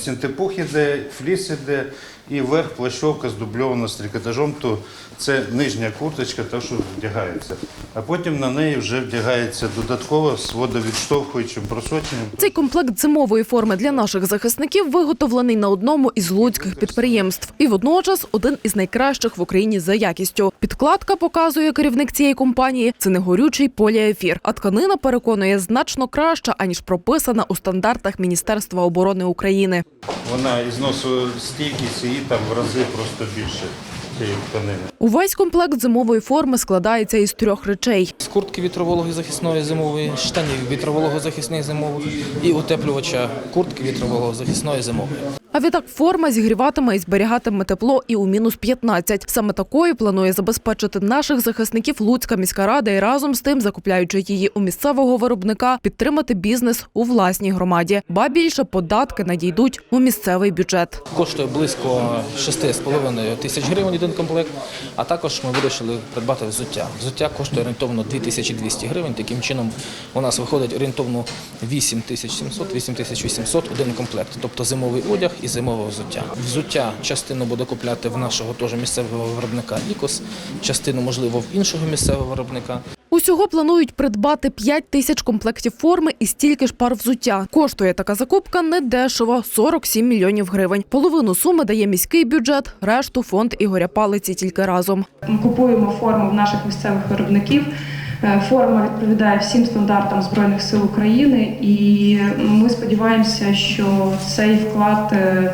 Синтепух іде, фліс іде і верх плащовка здубльована з трикотажом, то це нижня курточка, та що вдягається. А потім на неї вже вдягається додатково з водовідштовхуючим просоченням. Цей комплект зимової форми для наших захисників виготовлений на одному із луцьких підприємств і водночас один із найкращих в Україні за якістю. Підкладка показує керівник цієї компанії. Це не горючий поліефір, а тканина переконує значно краща аніж прописана у стандартах Міністерства оборони України. Вона і зносостійкість її там в рази просто більше цієї тканини. Увесь комплект зимової форми складається із трьох речей. З куртки вітровологи захисної зимової, штанів вітровологозахисних зимових і утеплювача куртки вітроволого захисної зимової. А відтак форма зігріватиме і зберігатиме тепло і у мінус 15. Саме такою планує забезпечити наших захисників Луцька міська рада і разом з тим, закупляючи її у місцевого виробника, підтримати бізнес у власній громаді. Ба більше податки надійдуть у місцевий бюджет. Коштує близько 6,5 тисяч гривень один комплект, а також ми вирішили придбати взуття. Взуття коштує орієнтовно 2200 гривень, таким чином у нас виходить орієнтовно 8700 8800 один комплект, тобто зимовий одяг і зимове взуття. Взуття частину буде купляти в нашого теж місцевого виробника Лікос, частину, можливо, в іншого місцевого виробника. Усього планують придбати 5 тисяч комплектів форми і стільки ж пар взуття. Коштує така закупка недешево – 47 мільйонів гривень. Половину суми дає міський бюджет, решту фонд Ігоря Палиці тільки разом. Ми купуємо форму в наших місцевих виробників. Е, Форма відповідає всім стандартам Збройних сил України, і ми сподіваємося, що цей вклад е,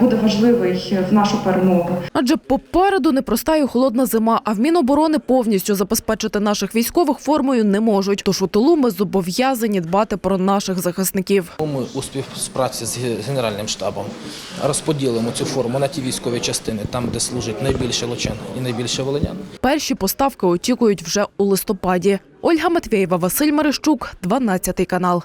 буде важливий в нашу перемогу. Адже попереду непроста і холодна зима, а в Міноборони повністю забезпечити наших військових формою не можуть. Тож у тилу ми зобов'язані дбати про наших захисників. Ми у співпраці з Генеральним штабом розподілимо цю форму на ті військові частини, там, де служить найбільше лучан і найбільше волинян. Перші поставки очікують вже у листопаді. Ольга Матвєєва, Василь Мерещук, 12 канал.